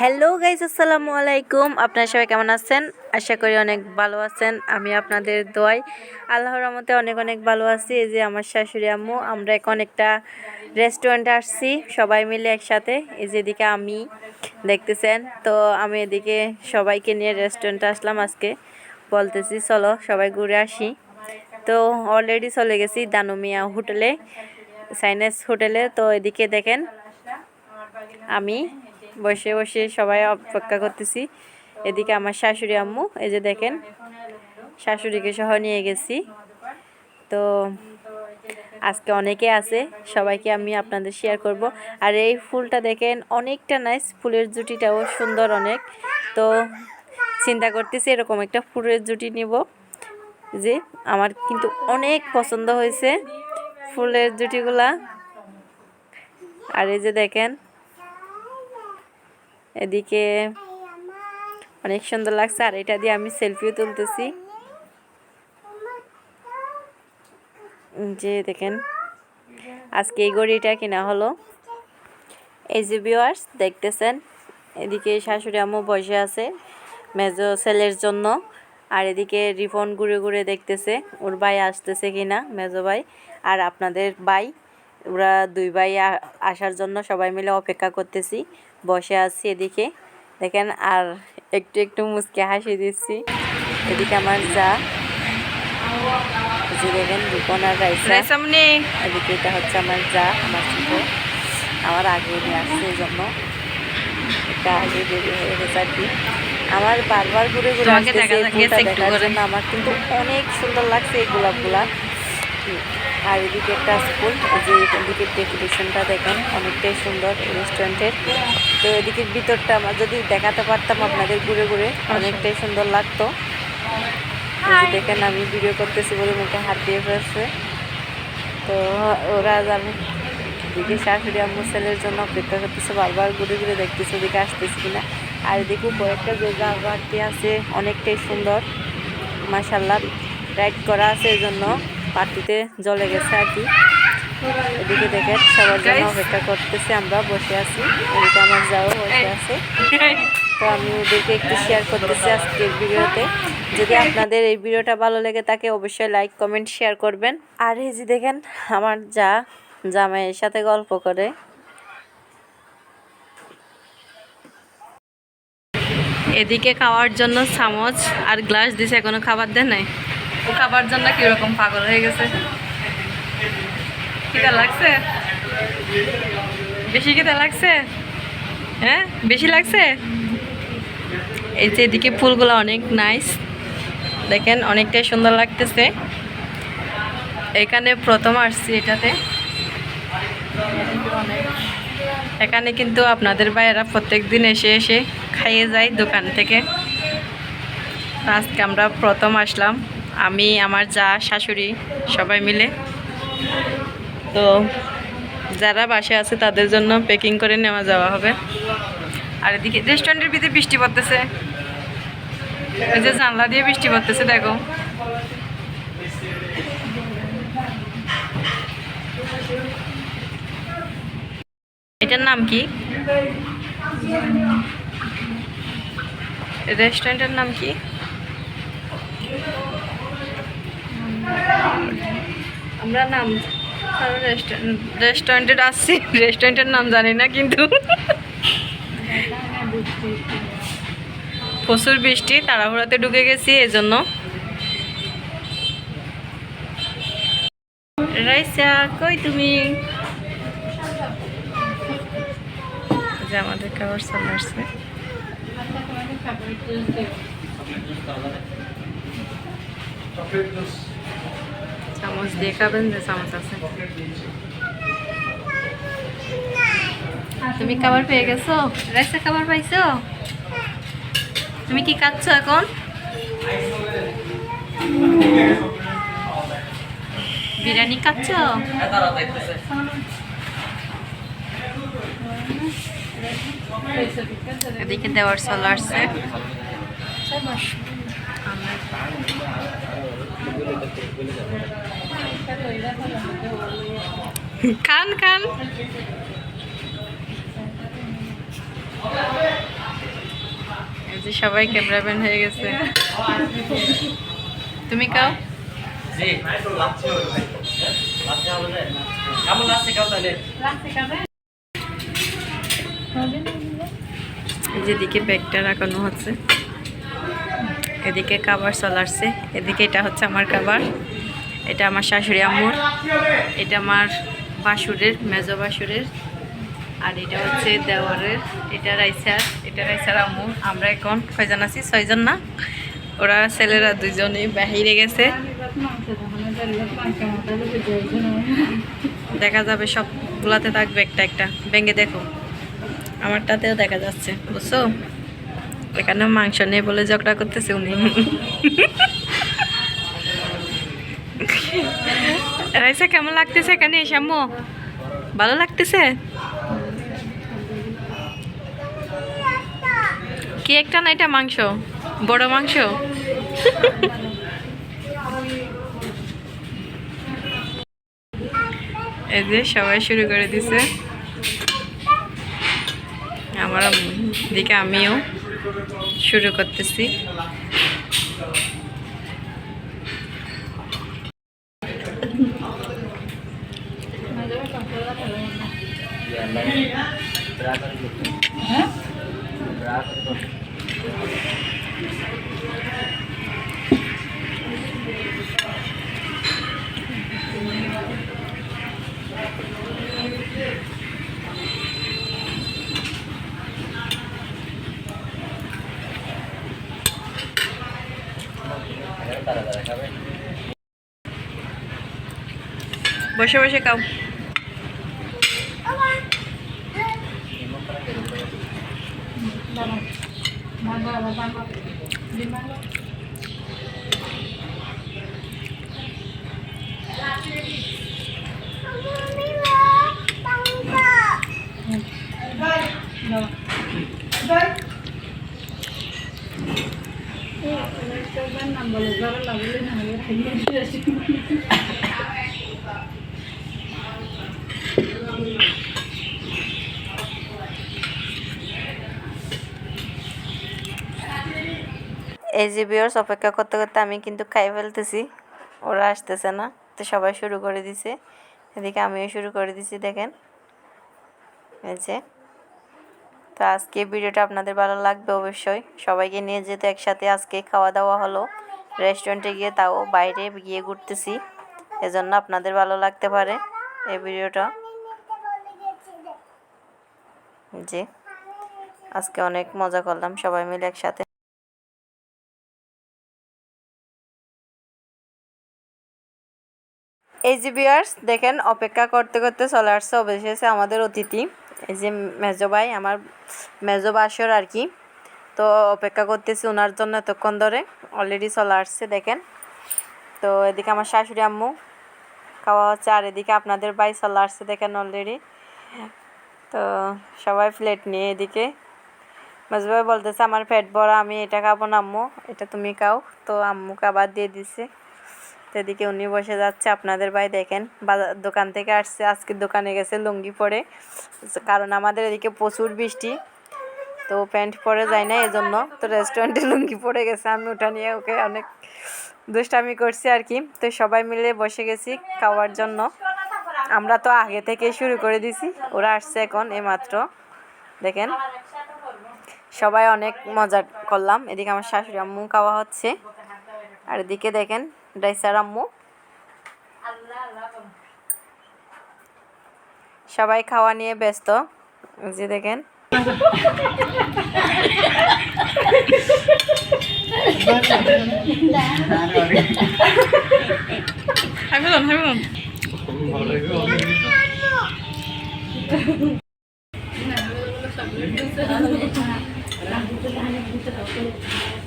Hello guys আসসালামু আলাইকুম। আপনারা সবাই কেমন আছেন? আশা করি অনেক ভালো আছেন। আমি আপনাদের দোয়াই আল্লাহর রহমতে অনেক অনেক ভালো আছি। এই যে আমার শাশুড়ি আম্মু, আমরা এখন একটা রেস্টুরেন্টে আসছি, সবাই মিলে একসাথে। এই যে এদিকে আমি, দেখতেছেন? তো আমি এদিকে সবাইকে নিয়ে রেস্টুরেন্টে আসলাম আজকে। বলতেছি, চলো, সবাই ঘুরে আসি। তো অলরেডি চলে গেছি দানুমিয়া হোটেলে সাইনেস হোটেলে। তো এদিকে দেখেন, আমি বসে বসে সবাই অপেক্ষা করতেছি। এদিকে আমার শাশুড়ি আম্মু, এই যে দেখেন, শাশুড়িকে সহ নিয়ে গেছি। তো আজকে অনেকে আছে, সবাইকে আমি আপনাদের শেয়ার করব। আর এই ফুলটা দেখেন, অনেকটা নাইস ফুলের জুটিটাও সুন্দর অনেক। তো চিন্তা করতেছি এরকম একটা ফুলের জুটি নিব, যে আমার কিন্তু অনেক পছন্দ হয়েছে ফুলের জুটিগুলা। আর এই যে দেখেন এদিকে অনেক সুন্দর লাগছে, আর এটা দিয়ে আমি সেলফিও তুলতেছি। যে দেখেন, আজকে এই গড়িটা কিনা হলো। এই যে ভিউয়ার্স দেখতেছেন? এদিকে শাশুড়ি আম্মু বসে আছে, মেজো ছেলের জন্য। আর এদিকে রিফন ঘুরে ঘুরে দেখতেছে, ওর ভাই আসতেছে কিনা, মেজো ভাই। আর আপনাদের ভাই, ওরা দুই ভাই আসার জন্য সবাই মিলে অপেক্ষা করতেছি। বসে আছি এদিকে। দেখেন আর একটু একটু মুচকে হাসি দিচ্ছি। এদিকে আমার যা। যে দেখেন রিপন আর রাইসা। এদিকে এটা হচ্ছে আমার যা আমার ছোট। আমার আগে নিয়ে আসছে এই জন্য। এটা আগে হয়ে গেছে আর কি। আমার বারবার ঘুরে ঘুরে আসতেছে দেখার জন্য। আমার কিন্তু অনেক সুন্দর লাগছে এই গোলাপগুলা। আর এদিকে একটা স্কুল যে এদিকে ডেকোরেশনটা দেখেন অনেকটাই সুন্দর রেস্টুরেন্টের তো এদিকে ভিতরটা আমার যদি দেখাতে পারতাম আপনাদের ঘুরে ঘুরে অনেকটাই সুন্দর লাগতো। যে দেখেন আমি ভিডিও করতেছি বলে মুখে হাত দিয়ে ফেলছে। তো ওরা জানে এদিকে শাশুড়ি আম্মু ছেলের জন্য অপেক্ষা করতেছে বারবার ঘুরে ঘুরে দেখতেছে ওদিকে আসতেছে কিনা। আর এদিকে কয়েকটা জায়গা বাড়তি আছে অনেকটাই সুন্দর। মাসাল্লাহ রাইড করা আছে এই জন্য পার্টিতে জ্বলে গেছে আর কি। এদিকে দেখেন সবার জন্য অপেক্ষা করতেছি আমরা বসে আছি। এদিকে আমার যাও বসে আছে। তো আমি ওদেরকে একটু শেয়ার করতেছি আজকের ভিডিওতে। যদি আপনাদের এই ভিডিওটা ভালো লেগে থাকে অবশ্যই লাইক কমেন্ট শেয়ার করবেন। আর এই যে দেখেন আমার যা জামাইয়ের সাথে গল্প করে। এদিকে খাওয়ার জন্য চামচ আর গ্লাস দিছে এখনও খাবার দেয় নাই? খাবার জন্য কীরকম পাগল হয়ে গেছে? কিটা লাগছে? বেশি কিটা লাগছে? হ্যাঁ? বেশি লাগছে? এই যে এদিকে ফুলগুলো অনেক নাইস দেখেন, অনেকটাই সুন্দর লাগতেছে। এখানে প্রথম আসছি এটাতে। এখানে কিন্তু আপনাদের ভাইয়েরা প্রত্যেক দিন এসে এসে খাইয়ে যায় দোকান থেকে। আজকে আমরা প্রথম আসলাম। আমি, আমার যা, শাশুড়ি, সবাই মিলে। তো যারা বাসে আছে, তাদের জন্য প্যাকিং করে নেওয়া যাওয়া হবে। আর এদিকে রেস্টুরেন্টের ভিতরে বৃষ্টি পড়তেছে। এই যে জানলা দিয়ে বৃষ্টি পড়তেছে, দেখো। এটার নাম কি? রেস্টুরেন্টের নাম কি? আমরা নাম রেস্টুরেন্ট রেস্টুরেন্টের আসছি রেস্টুরেন্টের নাম জানি না কিন্তু। প্রচুর বৃষ্টি তাড়াহুড়াতে ঢুকে গেছি এজন্য। রাইসা কই তুমি? যে আমাদের খাবার চলে আসছে। চামচ দিয়ে খাবেন যে চামচ আছে। তুমি খাবার পেয়ে গেছো? রাইসা, খাবার পাইছো? তুমি কি খাচ্ছ এখন? বিরিয়ানি খাচ্ছ? এদিকে দেওয়ার চলে আসছে। খান খান। যে সবাই ক্যামেরাম্যান হয়ে গেছে। তুমি কাও যেদিকে ব্যাগটা রাখানো হচ্ছে। এদিকে কাবার চলারছে। এদিকে এটা হচ্ছে আমার কাবার এটা আমার শাশুড়ি আম্মুর। এটা আমার বাসুরের, মেজো বাসুরের। আর এটা হচ্ছে দেওয়ারের। এটা রাইসার এটা রাইসার আম্মু। আমরা এখন কয়জন আছি? ছয়জন না? ওরা ছেলেরা দুজনেই বাহিরে গেছে। দেখা যাবে সবগুলাতে থাকবে একটা একটা। ব্যাঙ্গে দেখো। আমারটাতেও দেখা যাচ্ছে। বুঝছ? এখানে মাংস নেই বলে ঝগড়া করতেছে উনি। রাইসা, কেমন লাগতেছে এখানে? এসে ভালো লাগতেছে? কি একটা না এটা মাংস? বড় মাংস? এই যে সবাই শুরু করে দিছে। আমার দিকে আমিও। শুরু করতেছি। বসে বসে খাও এই যে বিয়ার্স অপেক্ষা করতে করতে আমি কিন্তু খাই ফেলতেছি। ওরা আসতেছে না, তো সবাই শুরু করে দিছে। এদিকে আমিও শুরু করে দিছি, দেখেন। এই যে। তো আজকে ভিডিওটা আপনাদের ভালো লাগবে অবশ্যই। সবাইকে নিয়ে যেতে একসাথে আজকে খাওয়া দাওয়া হলো। রেস্টুরেন্টে গিয়ে তাও বাইরে গিয়ে ঘুরতেছি। এজন্য আপনাদের ভালো লাগতে পারে এই ভিডিওটা। জি, আজকে অনেক মজা করলাম সবাই মিলে একসাথে। এই যে বিয়ার্স দেখেন, অপেক্ষা করতে করতে চলে আসছে, অবশেষে আমাদের অতিথি। এই যে মেজো ভাই আমার মেজো বাসর আর কি। তো অপেক্ষা করতেছি ওনার জন্য এতক্ষণ ধরে। অলরেডি চলে আসছে, দেখেন। তো এদিকে আমার শাশুড়ি আম্মু খাওয়া হচ্ছে, আর এদিকে আপনাদের ভাই চলে আসছে, দেখেন অলরেডি তো সবাই প্লেট নিয়ে এদিকে। মেজো ভাই বলতেছে, আমার পেট ভরা, আমি এটা খাব না, আম্মু। এটা তুমি খাও। তো আম্মুকে আবার দিয়ে দিছে। এদিকে উনি বসে যাচ্ছে, আপনাদের ভাই দেখেন, বাজার, দোকান থেকে আসছে, আজকে দোকানে গেছে লুঙ্গি পরে। কারণ আমাদের এদিকে প্রচুর বৃষ্টি, তো প্যান্ট পরে যায় না, এজন্য তো রেস্টুরেন্টে লুঙ্গি পরে গেছে। আমি ওটা নিয়ে ওকে অনেক দুষ্টামি করছি আর কি। তো সবাই মিলে বসে গেছি খাওয়ার জন্য। আমরা তো আগে থেকে শুরু করে দিছি, ওরা আসছে এখন এইমাত্র দেখেন, সবাই অনেক মজা করলাম। এদিকে আমার শাশুড়ি আম্মু খাওয়া হচ্ছে। আর এদিকে দেখেন ডাইসার আম্মু সবাই খাওয়া নিয়ে ব্যস্ত। যে দেখেন।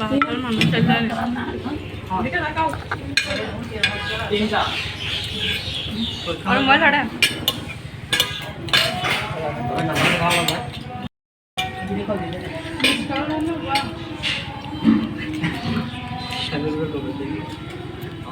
বাবার মানুষ চাইলে তিনটা और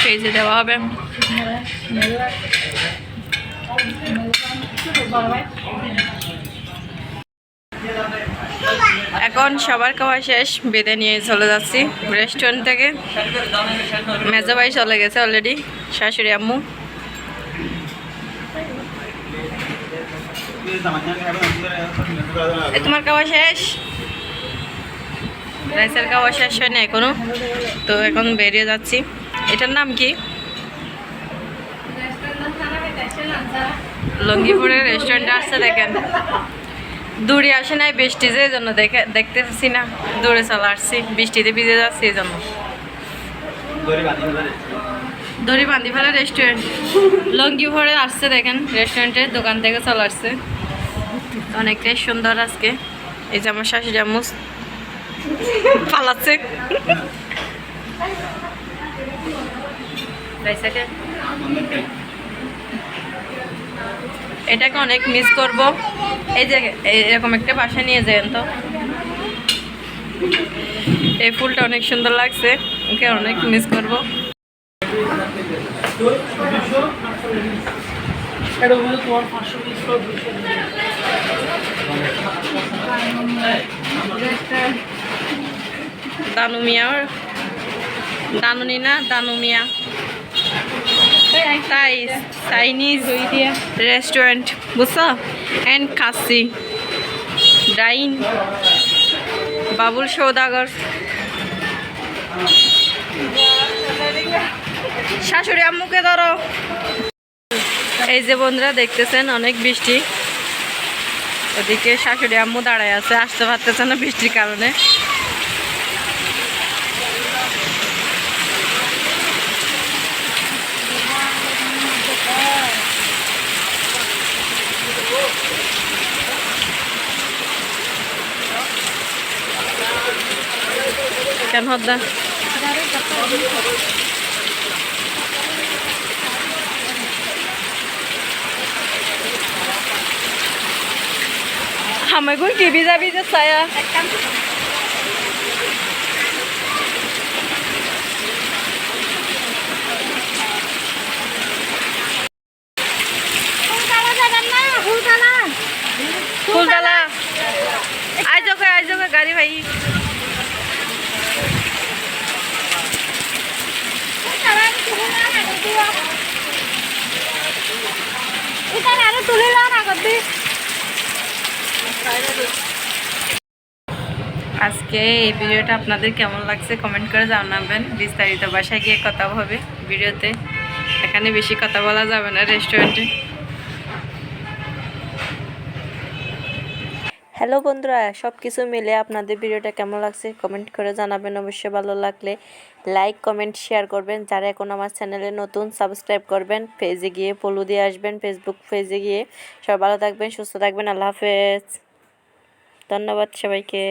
ফ্রিজে দেওয়া হবে। এখন সবার খাওয়া শেষ বেঁধে নিয়ে চলে যাচ্ছি রেস্টুরেন্ট থেকে। মেজো ভাই চলে গেছে অলরেডি শাশুড়ি আম্মু। তোমার খাওয়া শেষ? রাইসের খাওয়া শেষ হয় না এখনও। তো এখন বেরিয়ে যাচ্ছি। এটার নাম কি? লঙ্গিপুরের রেস্টুরেন্টে আসছে দেখেন। দূরে আসে নাই বৃষ্টি, যে জন্য দেখে দেখতে পাচ্ছি না। দূরে চলে আসছি। বৃষ্টিতে ভিজে যাচ্ছি এই জন্য। দড়ি ফেলা রেস্টুরেন্ট লঙ্গিপুরে আসছে দেখেন রেস্টুরেন্টের দোকান থেকে চলে আসছে। অনেকটাই সুন্দর আজকে। এই যে আমার শাশুড়ি আম্মু পালাচ্ছে। এটাকে অনেক মিস করব। এই যে এরকম একটা বাসা নিয়ে যান তো। এই ফুলটা অনেক সুন্দর লাগছে। ওকে অনেক মিস করব। দানু মিয়া দানুনি না, দানু মিয়া। তাই, চাইনিজ রেস্টুরেন্ট বুঝছ? And Kashi dine, Babul Saudagar. শাশুড়ি আম্মুকে ধরো। এই যে বন্ধুরা দেখতেছেন, অনেক বৃষ্টি। ওদিকে শাশুড়ি আম্মু দাঁড়ায় আছে আসতে পারতেছে না বৃষ্টির কারণে। কেন হদ্দা? আমাকে কি ভিজা ভিজা ছায়া ফুলতলা আইজ আইজ গাড়ি ভাই তুলে লাও না করতে আজকে এই ভিডিওটা আপনাদের কেমন লাগছে কমেন্ট করে জানাবেন। বিস্তারিত বাসায় গিয়ে কথা হবে ভিডিওতে। এখানে বেশি কথা বলা যাবে না রেস্টুরেন্টে হ্যালো বন্ধুরা সব কিছু মিলে আপনাদের ভিডিওটা কেমন লাগছে কমেন্ট করে জানাবেন। অবশ্যই ভালো লাগলে লাইক কমেন্ট শেয়ার করবেন। যারা এখন আমার চ্যানেলে নতুন সাবস্ক্রাইব করবেন। পেজে গিয়ে ফলো দিয়ে আসবেন। ফেসবুক পেজে গিয়ে। সবাই ভালো থাকবেন, সুস্থ থাকবেন। আল্লাহ হাফেজ। ধন্যবাদ সবাইকে।